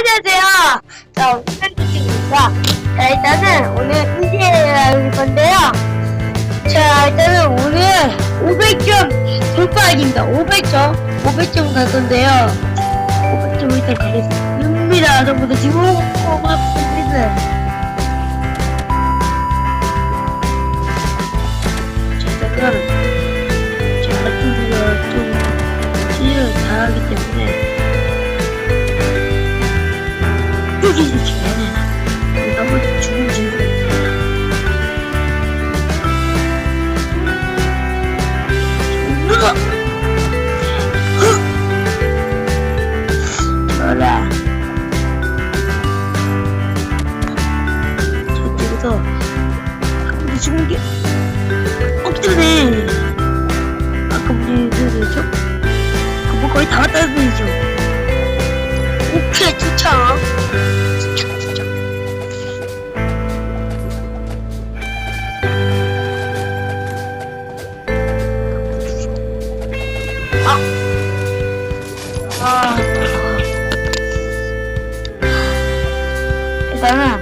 안녕하세요. 자, 오늘 팬티입니다. 자, 일단은 오늘 이제 할 건데요. 자, 일단은 오늘 500점 돌파하기입니다. 500점, 500점 갈 건데요. 500점 일단 가겠습니다. 저부터 지금 고맙습니다. 자, 일단은 제가 좀, 좀, 실력을 잘하기 때문에 여기 이렇 일단은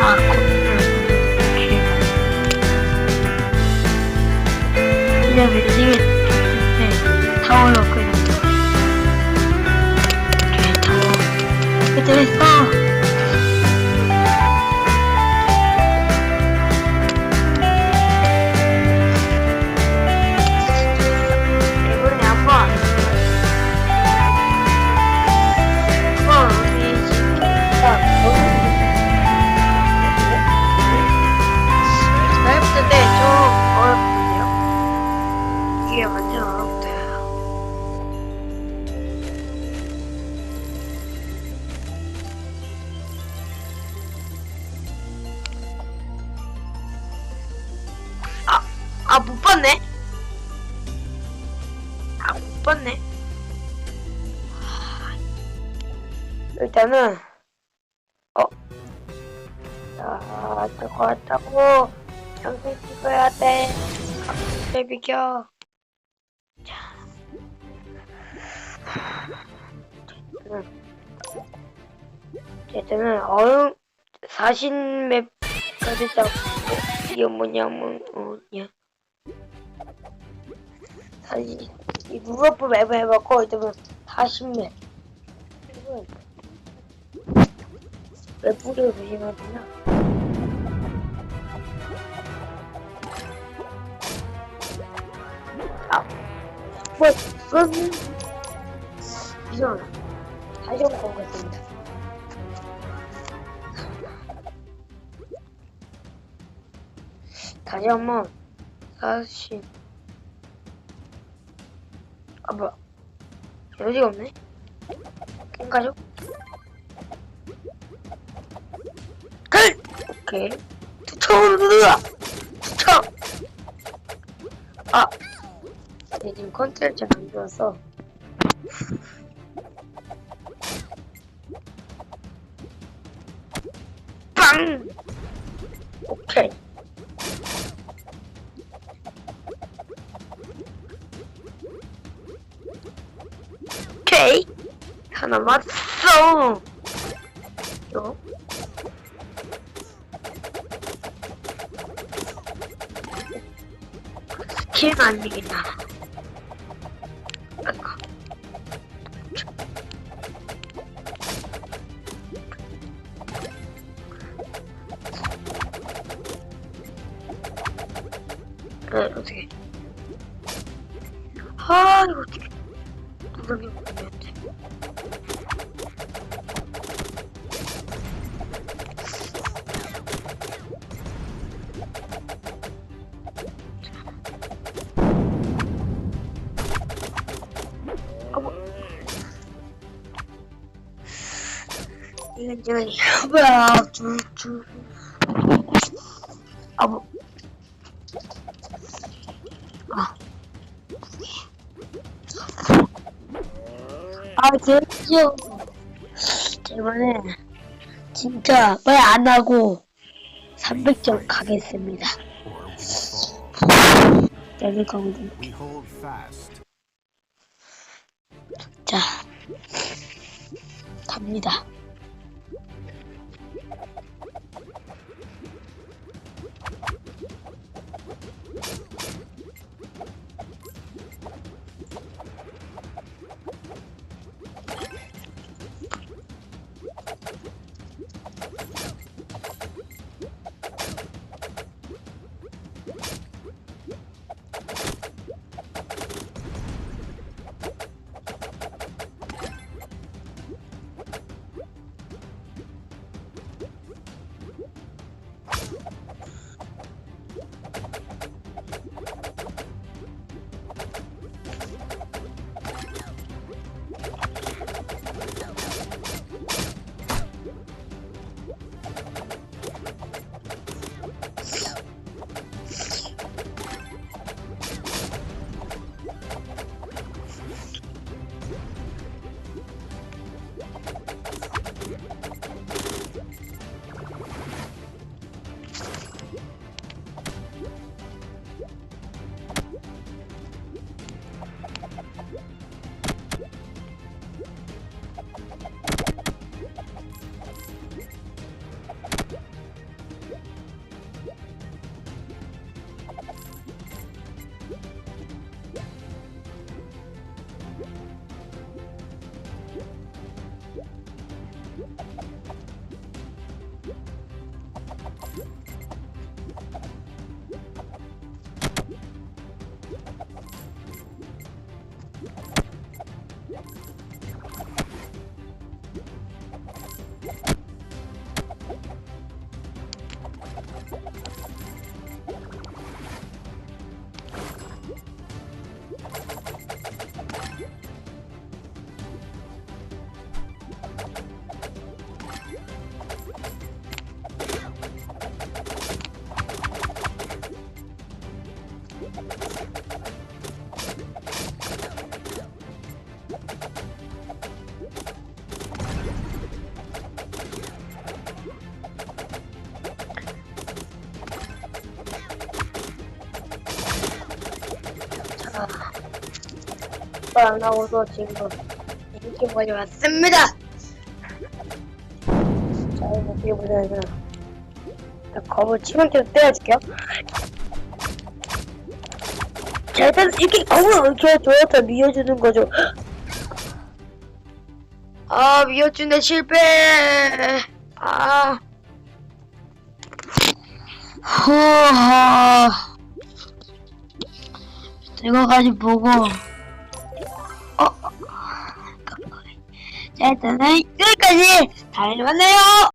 아, 이렇게 이제 밀리게 됐는데 타워로 그냥 이 이게 완전 어렵대요. 아, 아, 못 봤네? 아, 못 봤네? 하, 일단은, 어, 자, 저거 왔다고, 영상 찍어야 돼. 왜 비켜? 어쨌든, 어쨌든, 어음, 사신 맵까지 잡고, 이게 뭐냐면, 뭐냐. 사실, 이 루러프 맵을 해봤고, 이제는 사신 맵. 뿌리를 조심해야 되냐? 아, 뭐, 그럼, 이상 다 시 한번 가보겠습니다. 다시 한번, 다시, 아, 뭐야. 여지가 없네? 가죠? 글! 오케이. 투척! 투척! 아! 네, 지금 컨트롤 잘안 좋아서 오케이. 오케이. 하나 맞았어. 요 스킬가 안 되겠다 네, 어떻게. 아, 이거 어떻게. 누르기 못했는데. 어머. 이건 지금 뭐야, 줄, 줄. 아, 뭐. 아, 제발요. 이번에 진짜 말 안 하고 300점 가겠습니다. 생각하거든. We hold fast. 자, 갑니다. 안 나오서 지금 인기까지 왔습니다. 자, 이거 어떻게 보자면 일단 겁을 치명 계속 때려줄게요. 자, 일단 이렇게 겁을 이렇게 줘서 미워주는 거죠. 아, 미워주네 실패. 아. 보고. 자, 일단은 여기까지. 다음에 만나요!